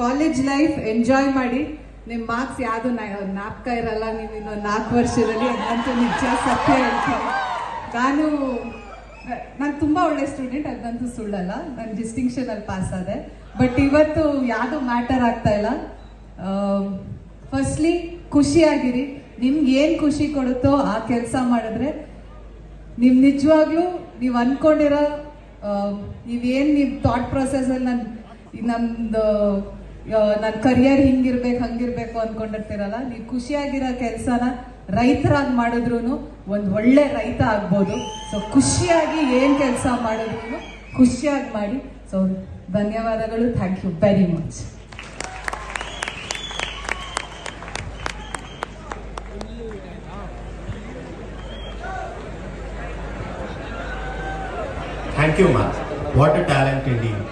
College life enjoy ಮಾಡಿ. ನಿಮ್ marks ಯಾವ್ದು? ನಾಪ್ಕ ಇರಲ್ಲ, ನೀವು ಇನ್ನೊಂದು ನಾಲ್ಕು ವರ್ಷದಲ್ಲಿ ಅದಂತೂ ನಿಜ, ಸತ್ಯ ಹೇಳ್ತೀನಿ. ನಾನು ನಾನು ತುಂಬಾ ಒಳ್ಳೆ ಸ್ಟೂಡೆಂಟ್ ಅದಂತೂ ಸುಳ್ಳಲ್ಲ. ನಾನು ಡಿಸ್ಟಿಂಕ್ಷನ್ ಅಲ್ಲಿ ಪಾಸ್ ಆದೆ. ಬಟ್ ಇವತ್ತು ಯಾವುದು ಮ್ಯಾಟರ್ ಆಗ್ತಾ ಇಲ್ಲ. ಫಸ್ಟ್ಲಿ ಖುಷಿಯಾಗಿರಿ. ನಿಮ್ಗೆ ಏನು ಖುಷಿ ಕೊಡುತ್ತೋ ಆ ಕೆಲಸ ಮಾಡಿದ್ರೆ, ನಿಮ್ ನಿಜವಾಗ್ಲೂ ನೀವು ಅನ್ಕೊಂಡಿರೋ ನೀವೇನು ನಿಮ್ಮ ಥಾಟ್ ಪ್ರೊಸೆಸಲ್ಲಿ ಅಲ್ಲಿ ನಮ್ಮದು ನನ್ನ ಕರಿಯರ್ ಹಿಂಗಿರ್ಬೇಕು, ಹಂಗಿರ್ಬೇಕು ಅನ್ಕೊಂಡಿರ್ತೀರಲ್ಲ, ನೀವು ಖುಷಿಯಾಗಿರೋ ಕೆಲಸನ ರೈತರಾಗಿ ಮಾಡಿದ್ರು ಒಂದು ಒಳ್ಳೆ ರೈತ ಆಗ್ಬೋದು. ಸೊ ಖುಷಿಯಾಗಿ ಏನ್ ಕೆಲಸ ಮಾಡಿದ್ರು ಖುಷಿಯಾಗಿ ಮಾಡಿ. ಸೊ ಧನ್ಯವಾದಗಳು thank you very much thank you ಮಾತ್ ವಾಟ್ ಅ ಟ್ಯಾಲೆಂಟ್ indeed.